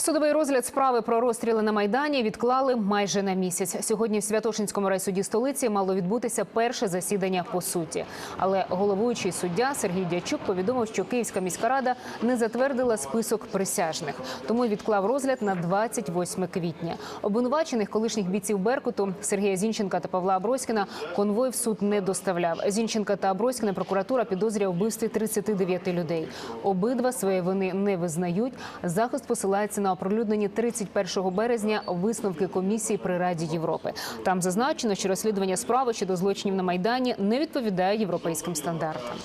Судовий розгляд справи про розстріли на майдані відклали майже на місяць. Сьогодні в Святошинському райсуді столиці мало відбутися перше засідання по суті. Але головуючий суддя Сергій Дячук повідомив, що Київська міська рада не затвердила список присяжних, тому відклав розгляд на 28 квітня. Обвинувачених колишніх бійців Беркуту Сергія Зінченка та Павла Аброськіна конвой в суд не доставляв. Зінченка та Аброськіна прокуратура підозрює вбивстві 39 людей. Обидва своєї вини не визнають. Захист посилається на оприлюднені 31 березня висновки комісії при Раді Європи. Там зазначено, що розслідування справи щодо злочинів на майдані не відповідає європейським стандартам.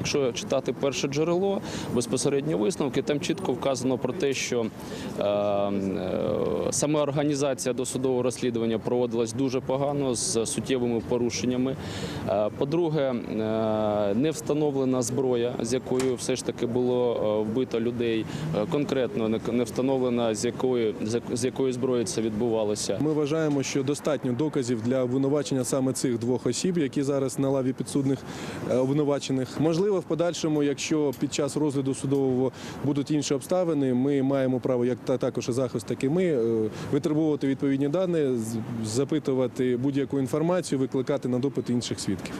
Якщо читати перше джерело, безпосередньо висновки, там чітко вказано про те, що е, саме організація досудового розслідування проводилась дуже погано з суттєвими порушеннями. Е, по-друге, е, не встановлена зброя, з якою все ж таки було вбито людей. Конкретно не- встановлена з якої з якої зброї це відбувалося. Ми вважаємо, що достатньо доказів для обвинувачення саме цих двох осіб, які зараз на лаві підсудних обвинувачених. Можливо, в подальшому, якщо під час розгляду судового будуть інші обставини, ми маємо право, як та також і захист, так і ми, витребувати відповідні дані, запитувати будь-яку інформацію, викликати на допит інших свідків.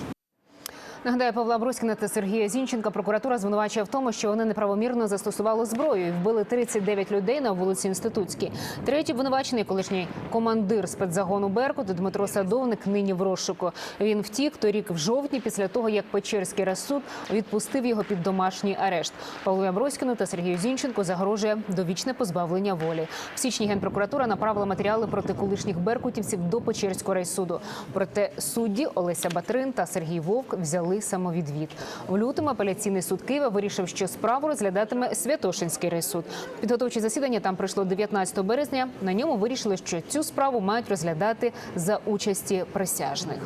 Нагадаю, Павла Броськіна та Сергія Зінченка прокуратура звинувачує в тому, що вони неправомірно застосували зброю і вбили 39 людей на вулиці Інститутській. Третій обвинувачений, колишній командир спецзагону Беркут Дмитро Садовник, нині в розшуку. Він втік торік в жовтні після того, як Печерський розсуд відпустив його під домашній арешт. Павлу Аброськіну та Сергію Зінченку загрожує довічне позбавлення волі. В січні генпрокуратура направила матеріали проти колишніх беркутівців до Печерського райсуду. Проте судді Олеся Батрин та Сергій Вовк взяли самовідвід. В лютому апеляційний суд Києва вирішив, що справу розглядатиме Святошинський райсуд. Підготовче засідання там пройшло 19 березня. На ньому вирішили, що цю справу мають розглядати за участі присяжних.